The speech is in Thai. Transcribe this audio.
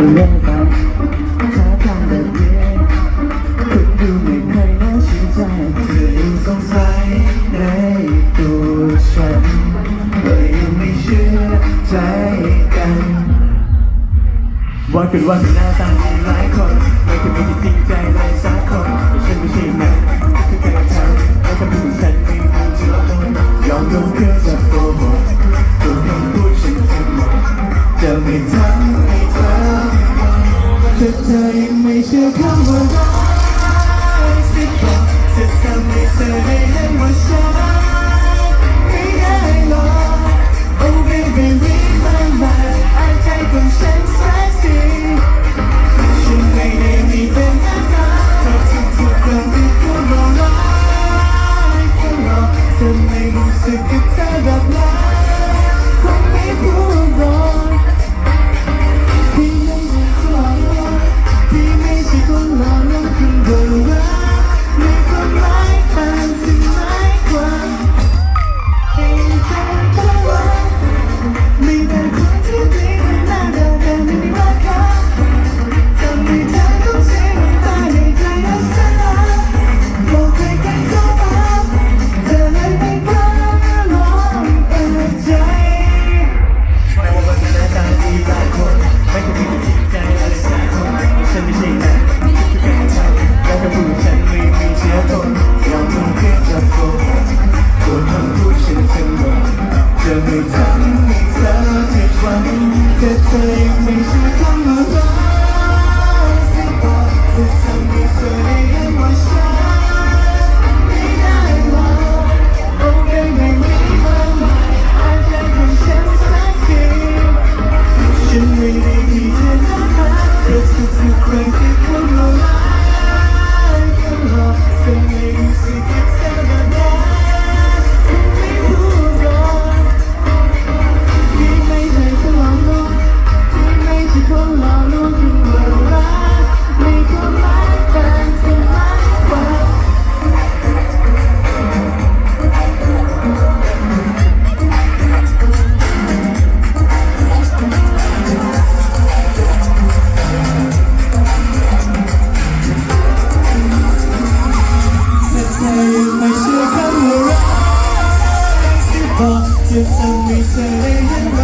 วันเกิดวันเป็นหน้าตาขอหลายคนไม่เคยมีจริงใจหลายสักคนแต่ฉันไม่ใช่นักคือการทำและทำให้ฉันไม่รู้จะต้องยอมลงเครื่อ 있을까 แต่เธอยังไม่ใช่คำว่ารักสิบอกจะทำให้เธอได้ห็นว่าไม่ได้หรอกโอเคไม่มีควาหมาอาจเป็นฉันสักทีฉันไม่ด้ดีแค่ไหนแต่ทุกๆครั้ง 在泪眼。